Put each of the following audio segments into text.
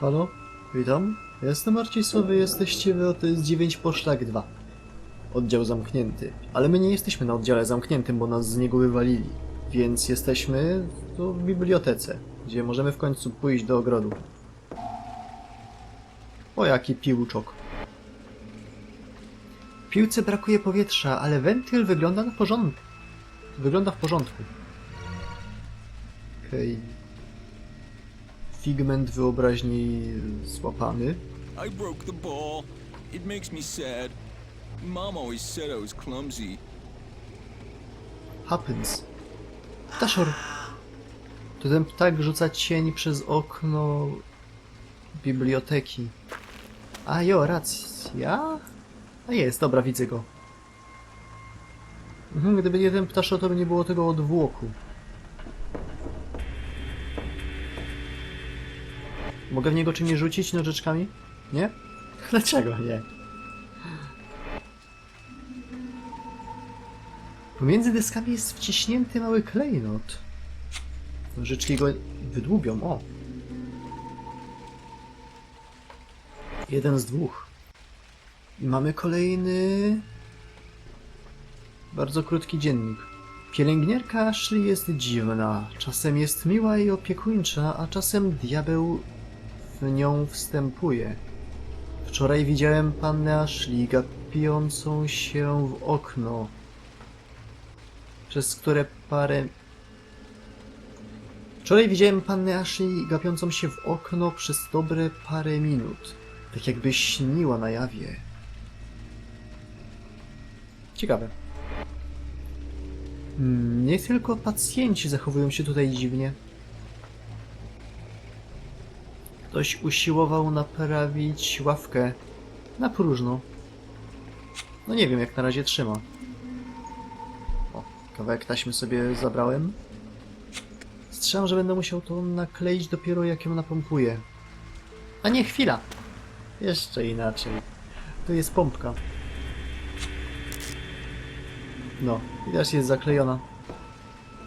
Halo? Witam. Jestem Marcisławy, jesteście wy, to jest 9 poszlak 2. Oddział zamknięty. Ale my nie jesteśmy na oddziale zamkniętym, bo nas z niego wywalili. Więc jesteśmy tu w bibliotece, gdzie możemy w końcu pójść do ogrodu. O jaki piłuczok. W piłce brakuje powietrza, ale wentyl wygląda na porządku. Wygląda w porządku. Okej. Figment wyobraźni złapany. I broke the ball. It makes me sad. Mom always said I was clumsy. Happens. Ptaszor. To ten ptak rzuca cień przez okno biblioteki. A jo, racja. A jest, dobra, widzę go. Mhm, gdyby nie ten ptaszor, to by nie było tego odwłoku. Mogę w niego czymś rzucić nożyczkami? Nie? Dlaczego nie? Pomiędzy deskami jest wciśnięty mały klejnot. Nożyczki go wydłubią, o. Jeden z dwóch. I mamy kolejny... Bardzo krótki dziennik. Pielęgniarka Ashley jest dziwna. Czasem jest miła i opiekuńcza, a czasem diabeł w nią wstępuje. Wczoraj widziałem pannę Ashley gapiącą się w okno przez które parę... Wczoraj widziałem pannę Ashley gapiącą się w okno przez dobre parę minut. Tak jakby śniła na jawie. Ciekawe. Hmm, Nie tylko pacjenci zachowują się tutaj dziwnie. Ktoś usiłował naprawić ławkę na próżno. No nie wiem, jak na razie trzyma. O, kawałek taśmy sobie zabrałem. Strzelam, że będę musiał to nakleić dopiero jak ją napompuję. A nie, chwila! Jeszcze inaczej. To jest pompka. No, widać jest zaklejona.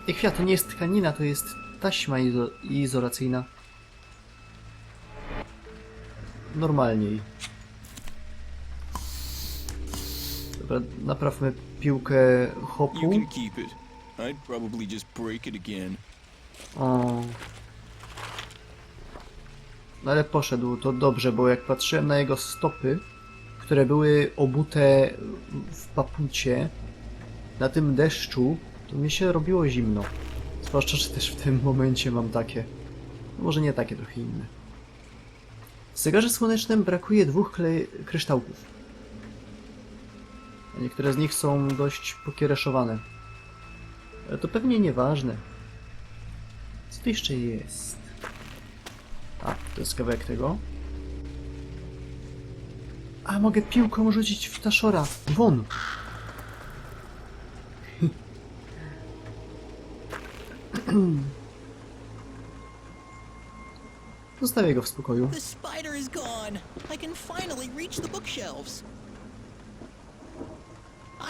I chwila, to nie jest tkanina, to jest taśma izo izolacyjna. Normalniej. Dobra, naprawmy piłkę hopu. O. No ale poszedł, to dobrze, bo jak patrzyłem na jego stopy, które były obute w papucie, na tym deszczu, to mi się robiło zimno. Zwłaszcza, że też w tym momencie mam takie. No może nie takie, trochę inne. W zegarze słonecznym brakuje dwóch kryształków. Niektóre z nich są dość pokiereszowane. Ale to pewnie nieważne. Co tu jeszcze jest? A, to jest kawałek tego. A, mogę piłką rzucić w taszora. Won! Zostawię go w spokoju. The spider is gone. I can finally reach the bookshelves.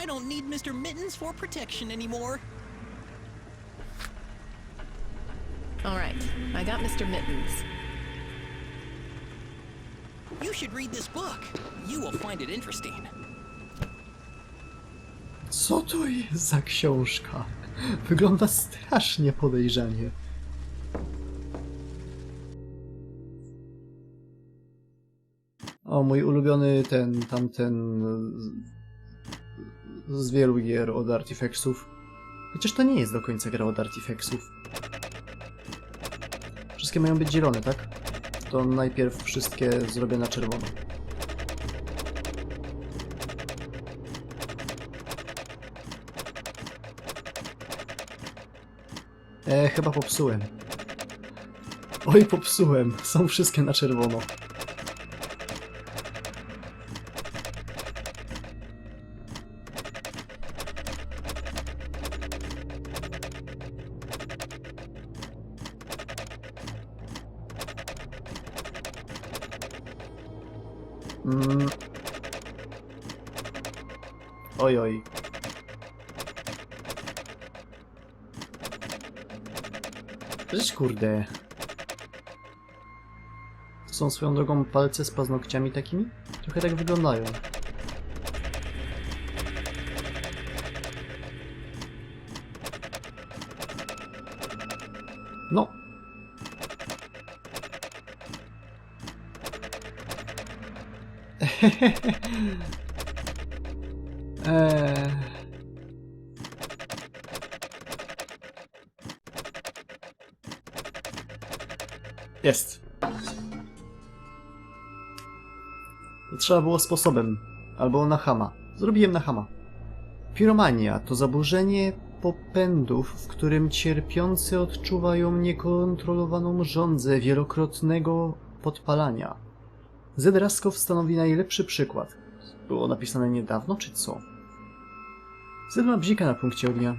I don't need Mr. Mittens for protection anymore. All right, I got Mr. Mittens. You should read this book. You will find it interesting. Co to jest za książka? Wygląda strasznie podejrzanie. Mój ulubiony ten, tamten z, z wielu gier od Artifexów. Chociaż to nie jest do końca gra od Artifexów. Wszystkie mają być zielone, tak? To najpierw wszystkie zrobię na czerwono. E, chyba popsułem. Oj, popsułem. Są wszystkie na czerwono. Mm. Oj, oj. Cześć, kurde. To są swoją drogą palce z paznokciami takimi? Trochę tak wyglądają. Jest. Trzeba było sposobem. Albo na hama. Zrobiłem na hama. Piromania to zaburzenie popędów, w którym cierpiący odczuwają niekontrolowaną żądzę wielokrotnego podpalania. Zed Raskow stanowi najlepszy przykład. Było napisane niedawno, czy co? Zed ma bzika na punkcie ognia.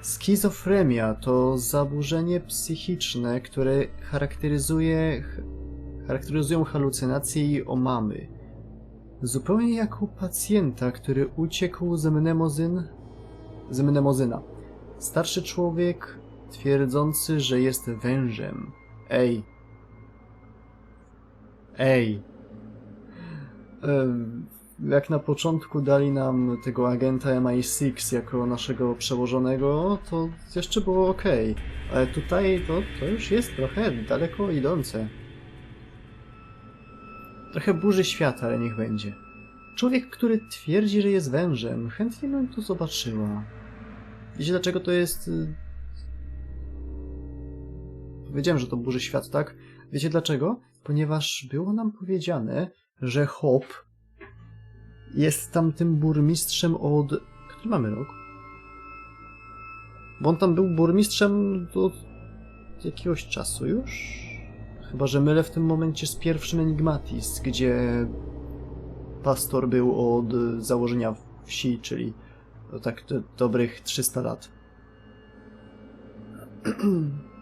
Skizofrenia to zaburzenie psychiczne, które charakteryzuje, ch- charakteryzują halucynacje i omamy. Zupełnie jak u pacjenta, który uciekł z mnemozyn, z mnemozyna. Starszy człowiek twierdzący, że jest wężem. Ej. Ej. Jak na początku dali nam tego agenta MI6 jako naszego przełożonego, to jeszcze było ok. Ale tutaj to, to już jest trochę daleko idące. Trochę burzy świat, ale niech będzie. Człowiek, który twierdzi, że jest wężem, chętnie bym to zobaczyła. Wiecie dlaczego to jest... y, Powiedziałem, że to burzy świat, tak? Wiecie dlaczego? Ponieważ było nam powiedziane, że Hop jest tam tym burmistrzem od... Który mamy rok? Bo on tam był burmistrzem od jakiegoś czasu już? Chyba, że mylę w tym momencie z pierwszym Enigmatis, gdzie pastor był od założenia wsi, czyli tak do, dobrych 300 lat.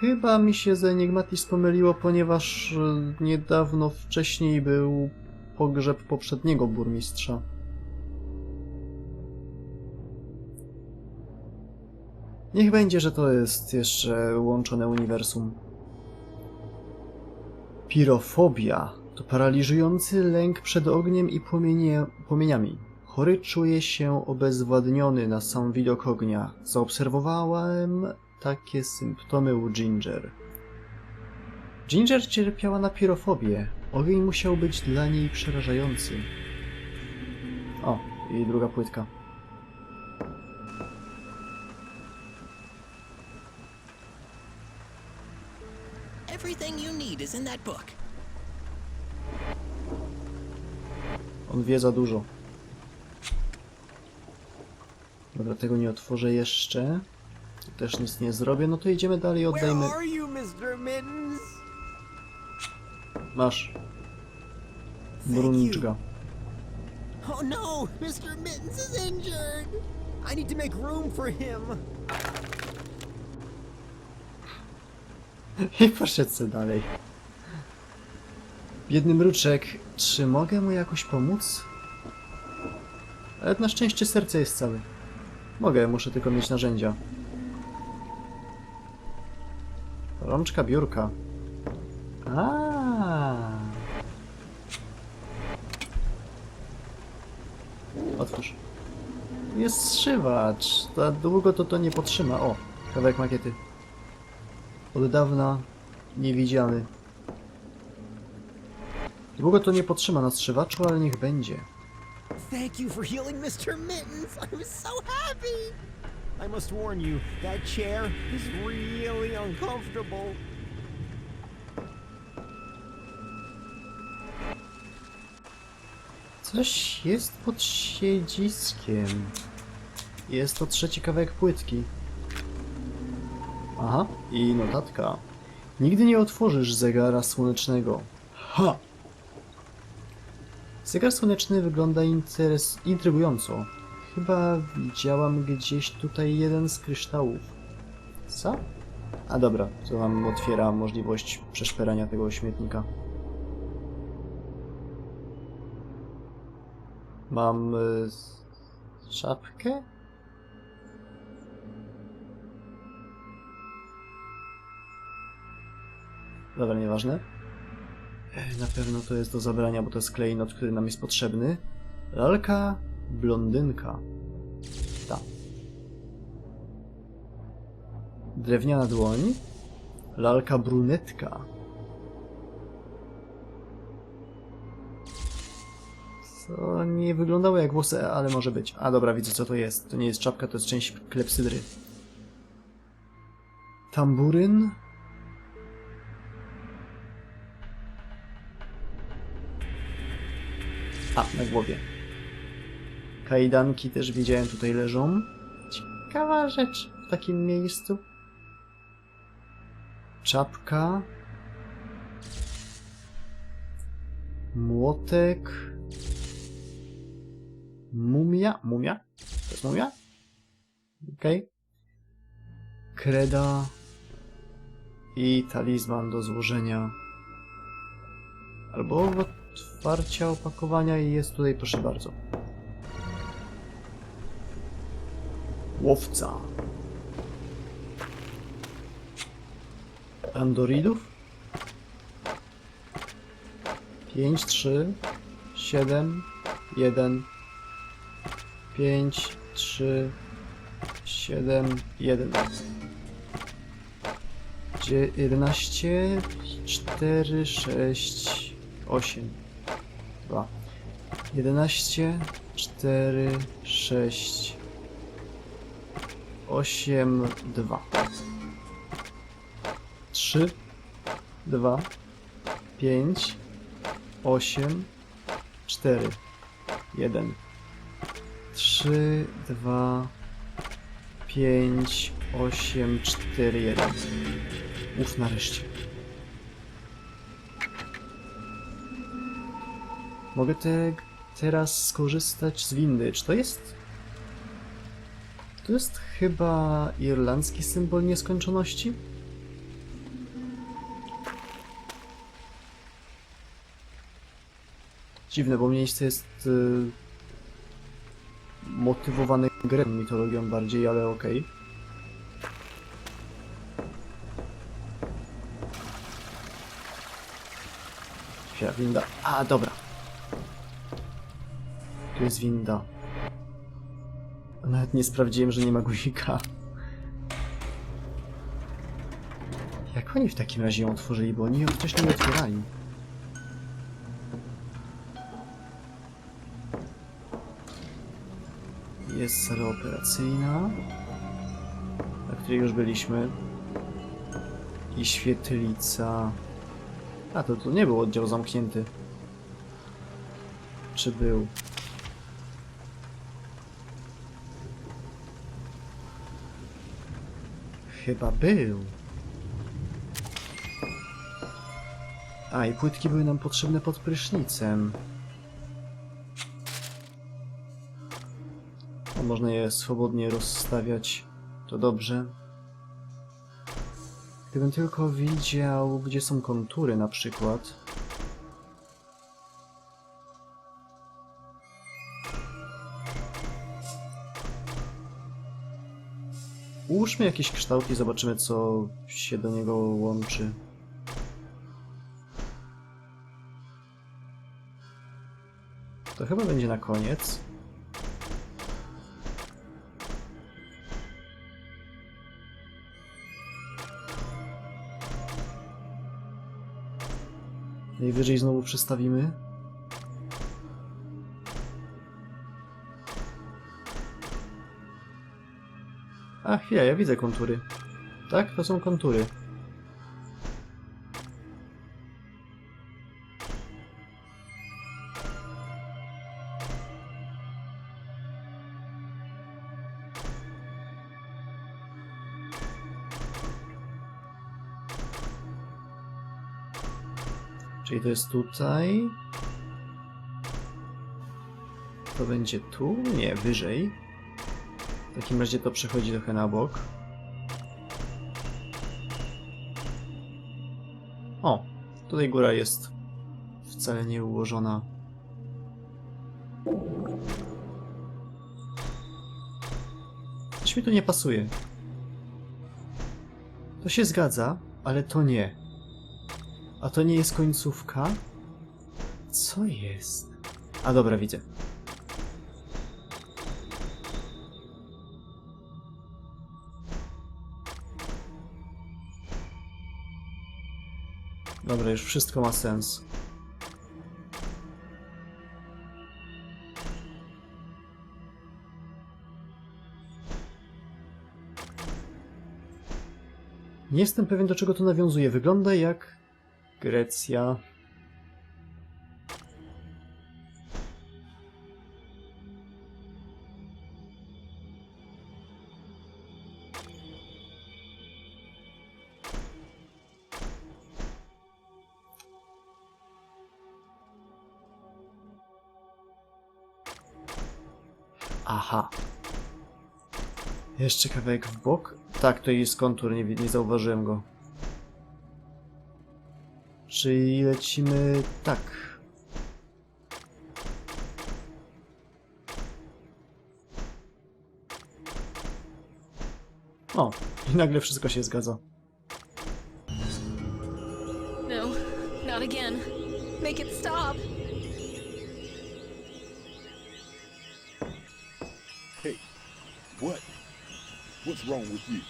Chyba mi się z Enigmatis pomyliło, ponieważ e, niedawno wcześniej był pogrzeb poprzedniego burmistrza. Niech będzie, że to jest jeszcze łączone uniwersum. Pirofobia to paraliżujący lęk przed ogniem i płomienie, płomieniami. Chory czuje się obezwładniony na sam widok ognia. Zaobserwowałem takie symptomy u Ginger. Ginger cierpiała na pirofobię. Ogień musiał być dla niej przerażający. O, i druga płytka. Everything you need is in that book. On wie za dużo. Dobra, tego nie otworzę jeszcze. Też nic nie zrobię. No to idziemy dalej, oddajmy. Masz. you. Brunczka. Oh no, Mr. Mittens is injured. I need to make room for him. I poszedł dalej. Biedny mruczek, czy mogę mu jakoś pomóc? Ale na szczęście serce jest całe. Mogę, muszę tylko mieć narzędzia. Rączka biurka. A. Otwórz. Jest zszywacz. Za długo to to nie potrzyma. O, kawałek makiety. Od dawna niewidziany. Długo to nie potrzyma na strzywaczu, ale niech będzie. Thank you for healing Mr. Mittens. I was so happy. I must warn you, that chair is really uncomfortable. Coś jest pod siedziskiem. Jest to trzeci kawałek płytki. Aha, i notatka. Nigdy nie otworzysz zegara słonecznego. Ha! Zegar słoneczny wygląda interes... intrygująco. Chyba widziałam gdzieś tutaj jeden z kryształów. Co? A dobra, to wam otwiera możliwość przeszperania tego śmietnika. Mam y, czapkę? Dobra, nieważne. E, Na pewno to jest do zabrania, bo to jest klejnot, który nam jest potrzebny. Lalka blondynka. Ta. Drewniana dłoń. Lalka brunetka. Co nie wyglądało jak włosy, ale może być. A dobra, widzę co to jest. To nie jest czapka, to jest część klepsydry. Tamburyn. A, na głowie. Kajdanki też widziałem tutaj leżą. Ciekawa rzecz w takim miejscu. Czapka. Młotek. Mumia? Mumia? To jest mumia? Okej. Kreda. I talizman do złożenia. Albo otwarcia opakowania i jest tutaj, proszę bardzo. Łowca. Andoridów? 5, 3, 7, 1, 5, 3, 7, 1. Dzie- 11, 4, 6, 8, 2. 11, 4, 6, 8, 2. 3, 2, 5, 8, 4, 1. 3, 2, 5, 8, 4, 1. Uf, nareszcie. Mogę te, teraz skorzystać z windy. Czy to jest... To jest chyba irlandzki symbol nieskończoności? Dziwne, bo miejsce jest y, motywowane grą, mitologią bardziej, ale okej. Otwiera winda. A, dobra. Tu jest winda. Nawet nie sprawdziłem, że nie ma guzika. Jak oni w takim razie ją otworzyli, bo oni ją wcześniej nie otwierali. Jest sala operacyjna, na której już byliśmy. I świetlica. A, to, to nie był oddział zamknięty. Czy był? Chyba był. A, i płytki były nam potrzebne pod prysznicem. No, można je swobodnie rozstawiać. To dobrze. Gdybym tylko widział, gdzie są kontury na przykład. Ułóżmy jakiś kształt i zobaczymy, co się do niego łączy. To chyba będzie na koniec. Najwyżej znowu przestawimy. A chwila, ja widzę kontury. Tak, to są kontury. Czyli to jest tutaj. To będzie tu? Nie, wyżej. W takim razie to przechodzi trochę na bok. O, tutaj góra jest wcale nie ułożona. Coś mi tu nie pasuje. To się zgadza, ale to nie. A to nie jest końcówka? Co jest? A dobra, widzę. Dobra, już wszystko ma sens. Nie jestem pewien, do czego to nawiązuje. Wygląda jak Grecja. Jeszcze kawałek w bok? Tak, to jest kontur, nie, nie zauważyłem go. Czyli lecimy tak. O, i nagle wszystko się zgadza. No, not again. Make it stop. What's wrong with you?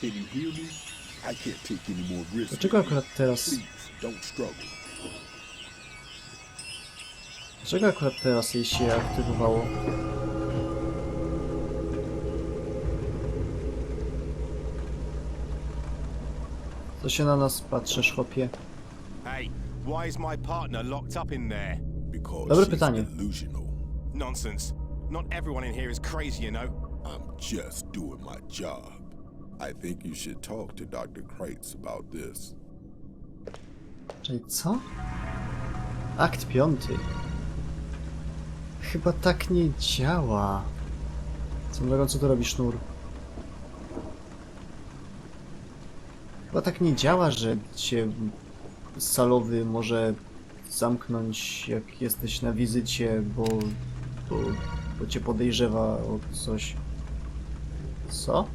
Can you hear me? I can't take any more risks. Dlaczego akurat teraz? Don't struggle. Dlaczego akurat teraz jej się aktywowało? Co się na nas patrzysz, chłopie? Hey, why is my partner locked up in there? Because Dobre pytanie. delusional. Nonsense. Not everyone in here is crazy, you know. I'm just doing my job. I think you should talk to Dr. Kreitz about this. Czyli co? Akt piąty. Chyba tak nie działa. Co drogą, co tu robi sznur? Chyba tak nie działa, że cię salowy może zamknąć jak jesteś na wizycie, bo, bo, bo cię podejrzewa o coś. Co?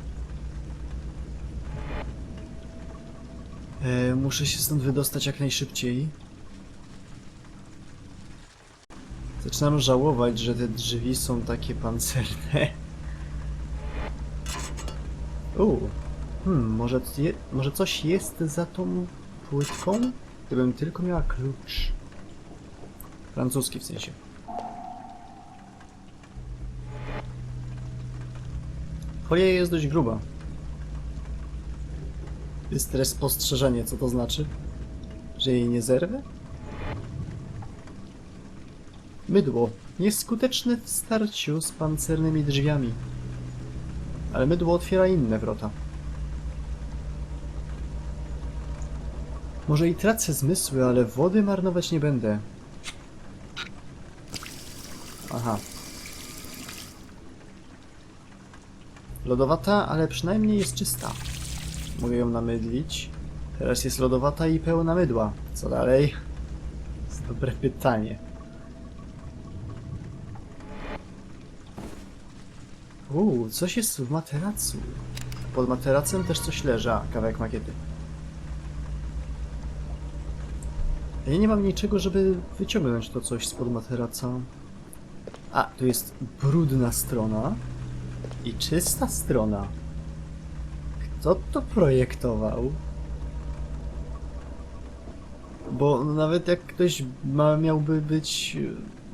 E, muszę się stąd wydostać jak najszybciej. Zaczynam żałować, że te drzwi są takie pancerne. Uuu. Hmm, może, je, może coś jest za tą płytką? Gdybym tylko miała klucz. Francuski w sensie. Folia jest dość gruba. Jest teraz spostrzeżenie, co to znaczy? Że jej nie zerwę? Mydło. Nieskuteczne w starciu z pancernymi drzwiami. Ale mydło otwiera inne wrota. Może i tracę zmysły, ale wody marnować nie będę. Aha. Lodowata, ale przynajmniej jest czysta. Mogę ją namydlić. Teraz jest lodowata i pełna mydła. Co dalej? To dobre pytanie. Uuu, coś jest w materacu. Pod materacem też coś leży. A, kawałek makiety. Ja nie mam niczego, żeby wyciągnąć to coś spod materaca. A, tu jest brudna strona i czysta strona. Kto to projektował? Bo nawet jak ktoś ma, miałby być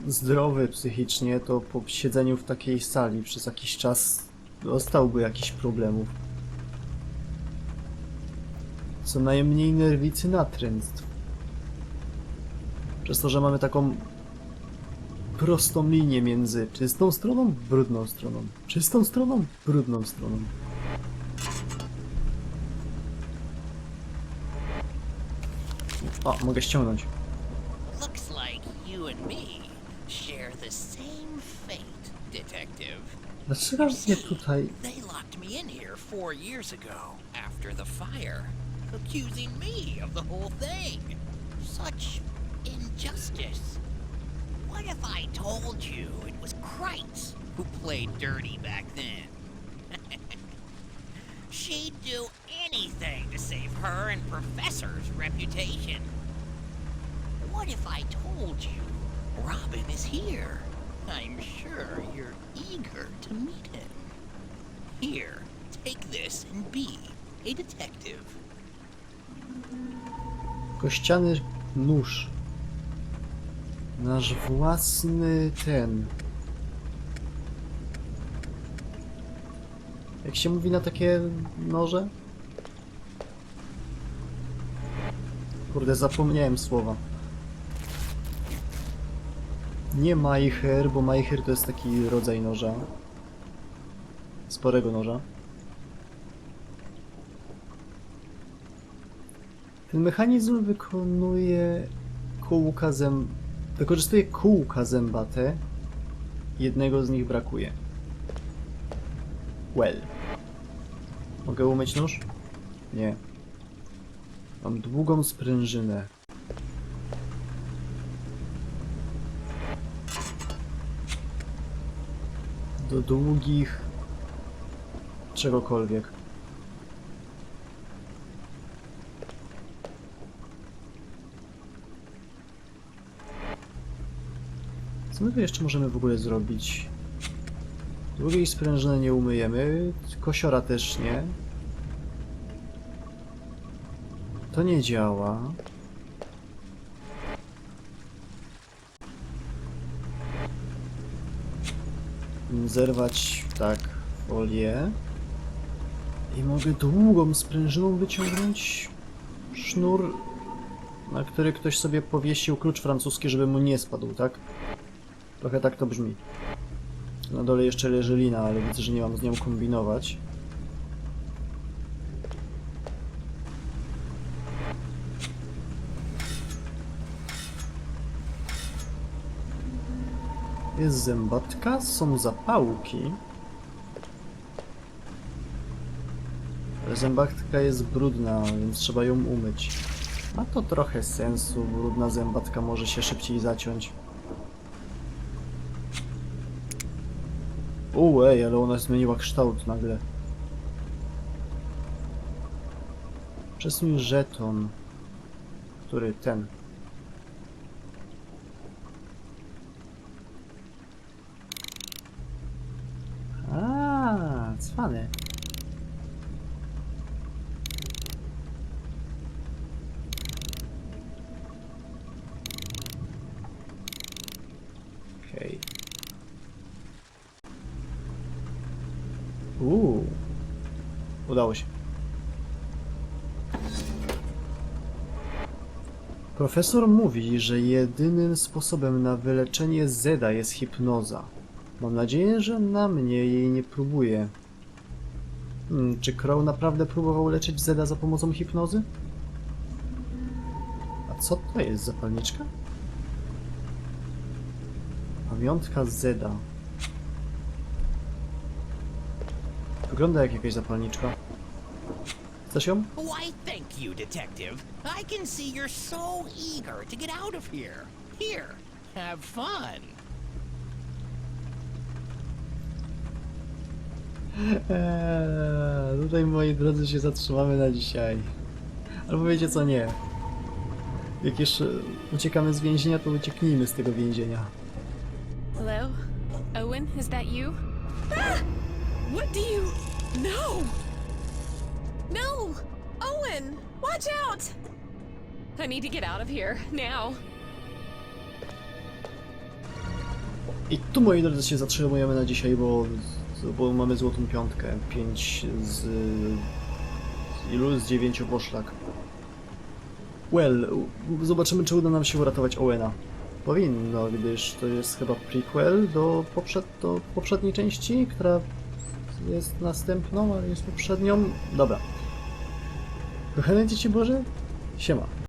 zdrowy psychicznie, to po siedzeniu w takiej sali przez jakiś czas dostałby jakichś problemów. Co najmniej nerwicy natręctw. Przez to, że mamy taką prostą linię między czystą stroną, brudną stroną. Czystą stroną, brudną stroną. O, mogę ściągnąć. Looks like you and me share the same fate, Detective. Dlaczego mnie tutaj... They locked me in here four years ago after the fire, accusing me of the whole thing. Such injustice. What if I told you it was Kreitz who played dirty back then? She'd do anything to save her and Professor's reputation. What if I told you Robin is here? I'm sure you're eager to meet him. Here, take this and be a detective. Kościany nóż. Nasz własny ten. Jak się mówi na takie noże? Kurde, zapomniałem słowa. Nie Majcher, bo Majcher to jest taki rodzaj noża. Sporego noża. Ten mechanizm wykonuje kółka zęb... Wykorzystuje kółka zębate. Jednego z nich brakuje. Well. Mogę umyć nóż? Nie. Mam długą sprężynę. Do długich... czegokolwiek. Co my tu jeszcze możemy w ogóle zrobić? Długiej sprężyny nie umyjemy, kosiora też nie. To nie działa. Zerwać, tak, folię. I mogę długą sprężyną wyciągnąć sznur, na który ktoś sobie powiesił klucz francuski, żeby mu nie spadł, tak? Trochę tak to brzmi. Na dole jeszcze leży lina, ale widzę, że nie mam z nią kombinować. Jest zębatka, są zapałki. Ale zębatka jest brudna, więc trzeba ją umyć. Ma to trochę sensu, brudna zębatka może się szybciej zaciąć. Uej, ale ona zmieniła kształt nagle. Przesuń żeton. Który ten? A, cwany. Okej. Uuu. Udało się. Profesor mówi, że jedynym sposobem na wyleczenie Zeda jest hipnoza. Mam nadzieję, że na mnie jej nie próbuje. Hmm, czy Crow naprawdę próbował leczyć Zeda za pomocą hipnozy? A co to jest zapalniczka? Pamiątka Zeda. Wygląda jak jakaś zapalniczka. Chcesz ją? Why, thank you, Detective. I can see you're so eager to get out of here. Here, have fun. Eee, tutaj moi drodzy się zatrzymamy na dzisiaj. Albo wiecie co, nie. Jak jeszcze uciekamy z więzienia, to ucieknijmy z tego więzienia. Hello? Owen, is that you? Ah! What do you. No! No! Owen! Watch out! I need to get out of here now. I tu moi drodzy się zatrzymujemy na dzisiaj, bo, bo mamy złotą piątkę. 5 z... z ilu? Z 9 poszlak. Well, zobaczymy czy uda nam się uratować Owena. Powinno, gdyż to jest chyba prequel do, poprzed, do poprzedniej części, która jest następną, ale jest poprzednią. Dobra. Kochane dzieci Boże, siema.